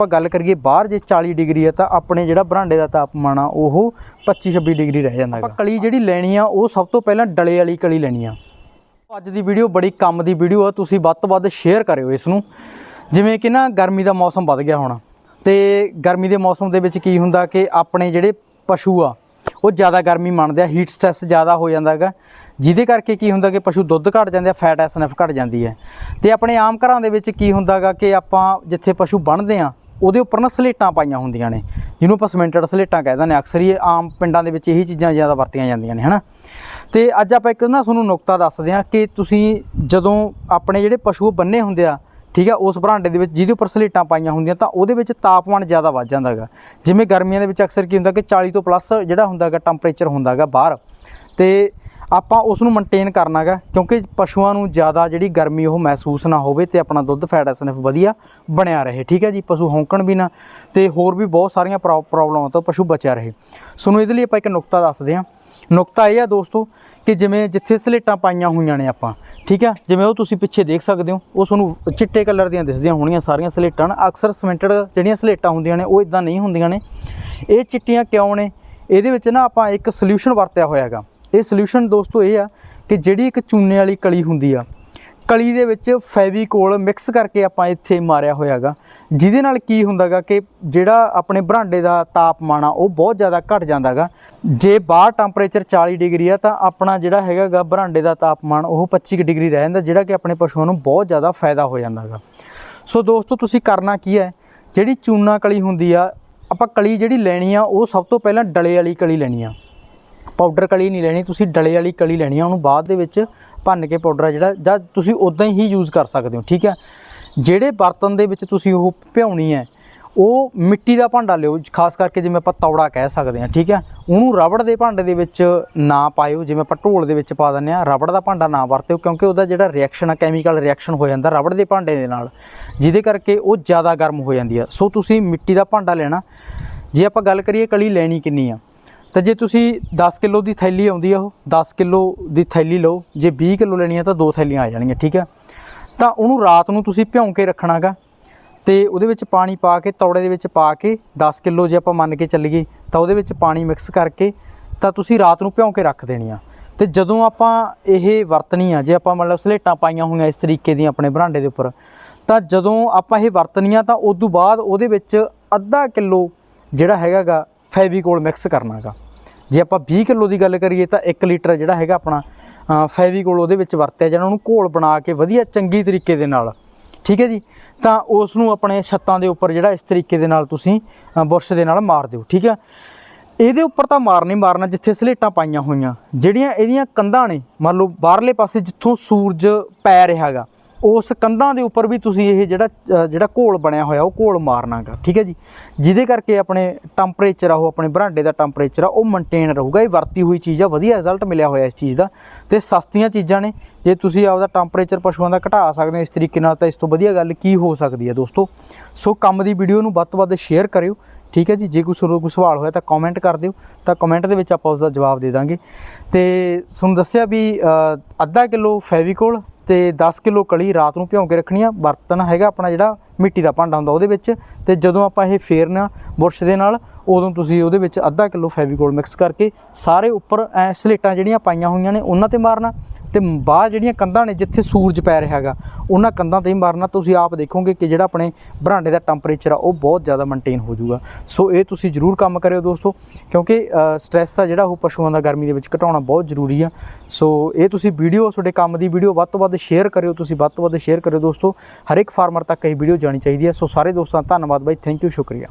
ਆਪਾਂ ਗੱਲ ਕਰੀਏ ਬਾਹਰ ਜੇ 40 ਡਿਗਰੀ ਹੈ ਤਾਂ ਆਪਣੇ ਜਿਹੜਾ ਬਰਾਂਡੇ ਦਾ ਤਾਪਮਾਨ ਆ ਉਹ 25 26 ਡਿਗਰੀ ਰਹਿ ਜਾਂਦਾ ਆਪਾਂ ਕਲੀ ਜਿਹੜੀ ਲੈਣੀ ਆ ਉਹ ਸਭ ਤੋਂ ਪਹਿਲਾਂ ਡਲੇ ਵਾਲੀ ਕਲੀ ਲੈਣੀ ਆ। ਅੱਜ ਦੀ ਵੀਡੀਓ ਬੜੀ ਕੰਮ ਦੀ ਵੀਡੀਓ ਆ ਤੁਸੀਂ ਵੱਧ ਤੋਂ ਵੱਧ ਸ਼ੇਅਰ ਕਰਿਓ ਇਸ ਨੂੰ। ਜਿਵੇਂ ਕਿ ਨਾ ਗਰਮੀ ਦਾ ਮੌਸਮ ਵੱਧ ਗਿਆ ਹੁਣ ਤੇ ਗਰਮੀ ਦੇ ਮੌਸਮ ਦੇ ਵਿੱਚ ਕੀ ਹੁੰਦਾ ਕਿ ਆਪਣੇ ਜਿਹੜੇ ਪਸ਼ੂ ਆ ਉਹ ਜ਼ਿਆਦਾ ਗਰਮੀ ਮੰਨਦੇ ਆ ਹੀਟ ਸਟ੍ਰੈਸ ਜ਼ਿਆਦਾ ਹੋ ਜਾਂਦਾ ਹੈਗਾ। ਜਿਹਦੇ ਕਰਕੇ ਕੀ ਹੁੰਦਾ ਕਿ ਪਸ਼ੂ ਦੁੱਧ ਘਟ ਜਾਂਦੇ ਆ ਫੈਟ ਐਸਐਨਐਫ ਘਟ ਜਾਂਦੀ ਹੈ। ਤੇ ਆਪਣੇ ਆਮ ਘਰਾਂ ਦੇ ਵਿੱਚ ਕੀ ਹੁੰਦਾਗਾ ਕਿ ਆਪਾਂ ਜਿੱਥੇ ਪਸ਼ੂ ਬੰਨਦੇ ਆ ਉਹਦੇ ਉੱਪਰ ਨਾ ਸਲੇਟਾਂ ਪਾਈਆਂ ਹੁੰਦੀਆਂ ਨੇ, ਜਿਹਨੂੰ ਆਪਾਂ ਸਮੈਂਟਡ ਸਲੇਟਾਂ ਕਹਿੰਦੇ ਨੇ ਅਕਸਰ ਹੀ ਆਮ ਪਿੰਡਾਂ ਦੇ ਵਿੱਚ ਇਹੀ ਚੀਜ਼ਾਂ ਜ਼ਿਆਦਾ ਵਰਤੀਆਂ ਜਾਂਦੀਆਂ ਨੇ, ਹਨਾ? ਤੇ ਅੱਜ ਆਪਾਂ ਇੱਕ ਨਾ ਤੁਹਾਨੂੰ ਨੁਕਤਾ ਦੱਸਦੇ ਹਾਂ ਕਿ ਤੁਸੀਂ ਜਦੋਂ ਆਪਣੇ ਜਿਹੜੇ ਪਸ਼ੂ ਬੰਨੇ ਹੁੰਦੇ ਆ, ਠੀਕ ਆ, ਉਸ ਬਰਾਂਡੇ ਦੇ ਵਿੱਚ ਜਿਹਦੇ ਉੱਪਰ ਸਲੇਟਾਂ ਪਾਈਆਂ ਹੁੰਦੀਆਂ, ਤਾਂ ਉਹਦੇ ਵਿੱਚ ਤਾਪਮਾਨ ਜ਼ਿਆਦਾ ਵੱਧ ਜਾਂਦਾ ਹੈਗਾ। ਜਿਵੇਂ ਗਰਮੀਆਂ ਦੇ ਵਿੱਚ ਅਕਸਰ ਕੀ ਹੁੰਦਾ ਕਿ 40 ਤੋਂ ਪਲੱਸ ਜਿਹੜਾ ਹੁੰਦਾ ਹੈਗਾ ਟੈਂਪਰੇਚਰ ਹੁੰਦਾ ਹੈਗਾ ਬਾਹਰ। ਤੇ ਆਪਾਂ ਉਸ ਨੂੰ ਮੇਨਟੇਨ ਕਰਨਾਗਾ, ਕਿਉਂਕਿ ਪਸ਼ੂਆਂ ਨੂੰ ਜ਼ਿਆਦਾ ਜਿਹੜੀ ਗਰਮੀ ਉਹ ਮਹਿਸੂਸ ਨਾ ਹੋਵੇ ਤੇ ਆਪਣਾ ਦੁੱਧ ਫੈਟ ਐਸਐਨਐਫ ਵਧੀਆ ਬਣਿਆ ਰਹੇ। ਠੀਕ ਹੈ ਜੀ? ਪਸ਼ੂ ਹੌਂਕਣ ਵੀ ਨਾ ਤੇ ਹੋਰ ਵੀ ਬਹੁਤ ਸਾਰੀਆਂ ਪ੍ਰੋ- ਪ੍ਰੋਬਲਮਾਂ ਤੋਂ ਪਸ਼ੂ ਬਚਿਆ ਰਹੇ। ਸੋ ਇਹਦੇ ਲਈ ਆਪਾਂ ਇੱਕ ਨੁਕਤਾ ਦੱਸਦੇ ਹਾਂ। ਨੁਕਤਾ ਇਹ ਆ ਦੋਸਤੋ ਕਿ ਜਿਵੇਂ ਜਿੱਥੇ ਸਲੇਟਾਂ ਪਾਈਆਂ ਹੋਈਆਂ ਨੇ ਆਪਾਂ, ਠੀਕ ਹੈ? ਜਿਵੇਂ ਉਹ ਤੁਸੀਂ ਪਿੱਛੇ ਦੇਖ ਸਕਦੇ ਹੋ, ਉਹ ਤੁਹਾਨੂੰ ਚਿੱਟੇ ਕਲਰ ਦੀਆਂ ਦਿਸਦੀਆਂ ਹੋਣੀਆਂ ਸਾਰੀਆਂ ਸਲੇਟਾਂ ਅਕਸਰ ਸਿਮੈਂਟਡ ਜਿਹੜੀਆਂ ਸਲੇਟਾਂ ਹੁੰਦੀਆਂ ਨੇ, ਉਹ ਇਦਾਂ ਨਹੀਂ ਹੁੰਦੀਆਂ ਨੇ। ਇਹ ਚਿੱਟੀਆਂ ਕਿਉਂ ਨੇ? ਇਹਦੇ ਵਿੱਚ ਨਾ ਆਪਾਂ ਇੱਕ ਸੋਲੂਸ਼ਨ ਵਰਤਿਆ ਹੋਇਆ ਹੈਗਾ। ਇਹ ਸੋਲੂਸ਼ਨ ਦੋਸਤੋ ਇਹ ਆ ਕਿ ਜਿਹੜੀ ਇੱਕ ਚੂਨੇ ਵਾਲੀ ਕਲੀ ਹੁੰਦੀ ਆ, ਕਲੀ ਦੇ ਵਿੱਚ ਫੈਵੀਕੋਲ ਮਿਕਸ ਕਰਕੇ ਆਪਾਂ ਇੱਥੇ ਮਾਰਿਆ ਹੋਇਆ ਹੈਗਾ ਜਿਹਦੇ ਨਾਲ ਕੀ ਹੁੰਦਾਗਾ ਕਿ ਜਿਹੜਾ ਆਪਣੇ ਬਰਾਂਡੇ ਦਾ ਤਾਪਮਾਨ ਆ, ਉਹ ਬਹੁਤ ਜ਼ਿਆਦਾ ਘਟ ਜਾਂਦਾਗਾ। ਜੇ ਬਾਹਰ ਟੈਂਪਰੇਚਰ 40 ਡਿਗਰੀ ਆ, ਤਾਂ ਆਪਣਾ ਜਿਹੜਾ ਹੈਗਾਗਾ ਬਰਾਂਡੇ ਦਾ ਤਾਪਮਾਨ, ਉਹ 25 ਕੁ ਡਿਗਰੀ ਰਹਿ ਜਾਂਦਾ, ਜਿਹੜਾ ਕਿ ਆਪਣੇ ਪਸ਼ੂਆਂ ਨੂੰ ਬਹੁਤ ਜ਼ਿਆਦਾ ਫਾਇਦਾ ਹੋ ਜਾਂਦਾਗਾ। ਸੋ ਦੋਸਤੋ ਤੁਸੀਂ ਕਰਨਾ ਕੀ ਹੈ, ਜਿਹੜੀ ਚੂਨਾ ਕਲੀ ਹੁੰਦੀ ਆ, ਆਪਾਂ ਕਲੀ ਜਿਹੜੀ ਲੈਣੀ ਆ, ਉਹ ਸਭ ਤੋਂ ਪਹਿਲਾਂ ਡਲੇ ਵਾਲੀ ਕਲੀ ਲੈਣੀ ਆ। ਪਾਊਡਰ ਕਲੀ ਨਹੀਂ ਲੈਣੀ, ਤੁਸੀਂ ਡਲੇ ਵਾਲੀ ਕਲੀ ਲੈਣੀ ਆ, ਉਹਨੂੰ ਬਾਅਦ ਦੇ ਵਿੱਚ ਭੰਨ ਕੇ ਪਾਊਡਰ ਆ ਜਿਹੜਾ, ਜਾਂ ਤੁਸੀਂ ਉਦਾਂ ਹੀ ਯੂਜ਼ ਕਰ ਸਕਦੇ ਹੋ, ਠੀਕ ਹੈ ਜਿਹੜੇ ਬਰਤਨ ਦੇ ਵਿੱਚ ਤੁਸੀਂ ਉਹ ਭਿਉਣੀ ਹੈ, ਉਹ ਮਿੱਟੀ ਦਾ ਭਾਂਡਾ ਲਿਓ, ਖਾਸ ਕਰਕੇ ਜਿਵੇਂ ਆਪਾਂ ਤੌੜਾ ਕਹਿ ਸਕਦੇ ਹਾਂ, ਠੀਕ ਹੈ ਉਹਨੂੰ ਰਬੜ ਦੇ ਭਾਂਡੇ ਦੇ ਵਿੱਚ ਨਾ ਪਾਇਓ, ਜਿਵੇਂ ਆਪਾਂ ਢੋਲ ਦੇ ਵਿੱਚ ਪਾ ਦਿੰਦੇ ਆ ਰਬੜ ਦਾ ਭਾਂਡਾ ਨਾ ਵਰਤਿਓ, ਕਿਉਂਕਿ ਉਹਦਾ ਜਿਹੜਾ ਰਿਐਕਸ਼ਨ ਆ ਕੈਮੀਕਲ ਰਿਐਕਸ਼ਨ ਹੋ ਜਾਂਦਾ ਰਬੜ ਦੇ ਭਾਂਡੇ ਦੇ ਨਾਲ, ਜਿਹਦੇ ਕਰਕੇ ਉਹ ਜ਼ਿਆਦਾ ਗਰਮ ਹੋ ਜਾਂਦੀ ਆ। ਸੋ ਤੁਸੀਂ ਮਿੱਟੀ ਦਾ ਭਾਂਡਾ ਲੈਣਾ, ਜੇ ਆਪਾਂ ਗੱਲ ਕਰੀਏ ਕਲੀ ਲੈਣੀ ਕਿੰਨੀ ਆ ਤਾਂ ਜੇ ਤੁਸੀਂ 10 ਕਿਲੋ ਦੀ ਥੈਲੀ ਆਉਂਦੀ ਆ ਉਹ 10 ਕਿਲੋ ਦੀ ਥੈਲੀ ਲਓ, ਜੇ 20 ਕਿਲੋ ਲੈਣੀ ਆ ਤਾਂ ਦੋ ਥੈਲੀਆਂ ਆ ਜਾਣਗੀਆਂ, ਠੀਕ ਹੈ ਤਾਂ ਉਹਨੂੰ ਰਾਤ ਨੂੰ ਤੁਸੀਂ ਭਿਉਂ ਕੇ ਰੱਖਣਾਗਾ ਤੇ ਉਹਦੇ ਵਿੱਚ ਪਾਣੀ ਪਾ ਕੇ, ਤੌੜੇ ਦੇ ਵਿੱਚ ਪਾ ਕੇ 10 ਕਿਲੋ ਜੇ ਆਪਾਂ ਮੰਨ ਕੇ ਚੱਲੀਏ, ਤਾਂ ਉਹਦੇ ਵਿੱਚ ਪਾਣੀ ਮਿਕਸ ਕਰਕੇ ਤਾਂ ਤੁਸੀਂ ਰਾਤ ਨੂੰ ਭਿਉਂ ਕੇ ਰੱਖ ਦੇਣੀ ਆ ਤੇ ਜਦੋਂ ਆਪਾਂ ਇਹ ਵਰਤਣੀ ਆ, ਜੇ ਆਪਾਂ ਮਤਲਬ ਸਲੇਟਾਂ ਪਾਈਆਂ ਹੋਈਆਂ ਇਸ ਤਰੀਕੇ ਦੀਆਂ ਆਪਣੇ ਬਰਾਂਡੇ ਦੇ ਉੱਪਰ, ਤਾਂ ਜਦੋਂ ਆਪਾਂ ਇਹ ਵਰਤਣੀਆਂ ਤਾਂ ਉਸ ਤੋਂ ਬਾਅਦ ਉਹਦੇ ਵਿੱਚ ਅੱਧਾ ਕਿਲੋ ਜਿਹੜਾ ਹੈਗਾਗਾ ਫੈਵੀਕੋਲ ਮਿਕਸ ਕਰਨਾਗਾ। ਜੇ ਆਪਾਂ 20 ਕਿਲੋ ਦੀ ਗੱਲ ਕਰੀਏ ਤਾਂ 1 ਲੀਟਰ ਜਿਹੜਾ ਹੈਗਾ ਆਪਣਾ ਫੈਵੀਕੋਲ ਉਹਦੇ ਵਿੱਚ ਵਰਤਿਆ ਜਾਣਾ, ਉਹਨੂੰ ਘੋਲ ਬਣਾ ਕੇ ਵਧੀਆ ਚੰਗੀ ਤਰੀਕੇ ਦੇ ਨਾਲ। ਠੀਕ ਹੈ ਜੀ? ਤਾਂ ਉਸ ਨੂੰ ਆਪਣੇ ਛੱਤਾਂ ਦੇ ਉੱਪਰ ਜਿਹੜਾ ਇਸ ਤਰੀਕੇ ਦੇ ਨਾਲ ਤੁਸੀਂ ਬੁਰਸ਼ ਦੇ ਨਾਲ ਮਾਰ ਦਿਓ, ਠੀਕ ਹੈ? ਇਹਦੇ ਉੱਪਰ ਤਾਂ ਮਾਰ ਨਹੀਂ ਮਾਰਨਾ, ਜਿੱਥੇ ਸਲੇਟਾਂ ਪਾਈਆਂ ਹੋਈਆਂ। ਜਿਹੜੀਆਂ ਇਹਦੀਆਂ ਕੰਧਾਂ ਨੇ, ਮੰਨ ਲਓ ਬਾਹਰਲੇ ਪਾਸੇ ਜਿੱਥੋਂ ਸੂਰਜ ਪੈ ਰਿਹਾਗਾ ਉਸ ਕੰਧਾਂ ਦੇ ਉੱਪਰ ਵੀ ਤੁਸੀਂ ਇਹ ਜਿਹੜਾ ਜਿਹੜਾ ਘੋਲ ਬਣਿਆ ਹੋਇਆ, ਉਹ ਘੋਲ ਮਾਰਨਾਗਾ, ਠੀਕ ਹੈ ਜੀ? ਜਿਹਦੇ ਕਰਕੇ ਆਪਣੇ ਟੈਂਪਰੇਚਰ ਆ, ਉਹ ਆਪਣੇ ਬਰਾਂਡੇ ਦਾ ਟੈਂਪਰੇਚਰ ਆ, ਉਹ ਮੇਨਟੇਨ ਰਹੂਗਾ। ਇਹ ਵਰਤੀ ਹੋਈ ਚੀਜ਼ ਆ, ਵਧੀਆ ਰਿਜ਼ਲਟ ਮਿਲਿਆ ਹੋਇਆ ਇਸ ਚੀਜ਼ ਦਾ। ਤੇ ਸਸਤੀਆਂ ਚੀਜ਼ਾਂ ਨੇ। ਜੇ ਤੁਸੀਂ ਆਪਦਾ ਟੈਂਪਰੇਚਰ ਪਸ਼ੂਆਂ ਦਾ ਘਟਾ ਸਕਦੇ ਹੋ ਇਸ ਤਰੀਕੇ ਨਾਲ, ਤਾਂ ਇਸ ਤੋਂ ਵਧੀਆ ਗੱਲ ਕੀ ਹੋ ਸਕਦੀ ਹੈ ਦੋਸਤੋ? ਸੋ ਕੰਮ ਦੀ ਵੀਡੀਓ ਨੂੰ ਵੱਧ ਤੋਂ ਵੱਧ ਸ਼ੇਅਰ ਕਰਿਓ, ਠੀਕ ਹੈ ਜੀ? ਜੇ ਕੋਈ ਕੋਈ ਸਵਾਲ ਹੋਇਆ ਤਾਂ ਕਮੈਂਟ ਕਰ ਦਿਓ। ਤਾਂ ਕਮੈਂਟ ਦੇ ਵਿੱਚ ਆਪਾਂ ਉਸ ਦਾ ਜਵਾਬ ਦੇ ਦਾਂਗੇ। ਤੇ ਤੁਹਾਨੂੰ ਦੱਸਿਆ ਵੀ ਅੱਧਾ ਕਿਲੋ ਫੈਵੀਕੋਲ ਤੇ 10 ਕਿਲੋ ਕਲੀ ਰਾਤ ਨੂੰ ਭਿਉਂ ਕੇ ਰੱਖਣੀ ਆ, ਬਰਤਨ ਹੈਗਾ ਆਪਣਾ ਜਿਹੜਾ ਮਿੱਟੀ ਦਾ ਭਾਂਡਾ ਹੁੰਦਾ ਉਹਦੇ ਵਿੱਚ ਤੇ ਜਦੋਂ ਆਪਾਂ ਇਹ ਫੇਰਨਾ ਬੁਰਸ਼ ਦੇ ਨਾਲ, ਉਦੋਂ ਤੁਸੀਂ ਉਹਦੇ ਵਿੱਚ ਅੱਧਾ ਕਿਲੋ ਫੈਵੀਕੋਲ ਮਿਕਸ ਕਰਕੇ ਸਾਰੇ ਉੱਪਰ ਐ ਸਲੇਟਾਂ ਜਿਹੜੀਆਂ ਪਾਈਆਂ ਹੋਈਆਂ ਨੇ, ਉਹਨਾਂ ਤੇ ਮਾਰਨਾ। ਤੇ ਬਾਹਰ ਜਿਹੜੀਆਂ ਕੰਧਾਂ ਨੇ ਜਿੱਥੇ ਸੂਰਜ ਪੈ ਰਿਹਾ ਹੈਗਾ, ਉਹਨਾਂ ਕੰਧਾਂ ਤੇ ਹੀ ਮਾਰਨਾ, ਤੁਸੀਂ ਆਪ ਦੇਖੋਗੇ ਕਿ ਜਿਹੜਾ ਆਪਣੇ ਬਰਾਂਡੇ ਦਾ ਟੈਂਪਰੇਚਰ ਆ, ਉਹ ਬਹੁਤ ਜ਼ਿਆਦਾ ਮੇਨਟੇਨ ਹੋ ਜਾਊਗਾ। ਸੋ ਇਹ ਤੁਸੀਂ ਜ਼ਰੂਰ ਕੰਮ ਕਰਿਓ ਦੋਸਤੋ, ਕਿਉਂਕਿ ਸਟ੍ਰੈਸ ਆ ਜਿਹੜਾ, ਉਹ ਪਸ਼ੂਆਂ ਦਾ ਗਰਮੀ ਦੇ ਵਿੱਚ ਘਟਾਉਣਾ ਬਹੁਤ ਜ਼ਰੂਰੀ ਆ। ਸੋ ਇਹ ਤੁਸੀਂ ਵੀਡੀਓ ਤੁਹਾਡੇ ਕੰਮ ਦੀ ਵੀਡੀਓ ਵੱਧ ਤੋਂ ਵੱਧ ਸ਼ੇਅਰ ਕਰਿਓ, ਤੁਸੀਂ ਵੱਧ ਤੋਂ ਵੱਧ ਸ਼ੇਅਰ ਕਰਿਓ ਦੋਸਤੋ। ਹਰ ਇੱਕ ਫਾਰਮਰ ਤੱਕ ਇਹ ਵੀਡੀਓ ਜਾਣੀ ਚਾਹੀਦੀ ਹੈ ਸੋ ਸਾਰੇ ਦੋਸਤਾਂ ਦਾ ਧੰਨਵਾਦ ਬਾਈ ਥੈਂਕ ਯੂ ਸ਼ੁਕਰੀਆ।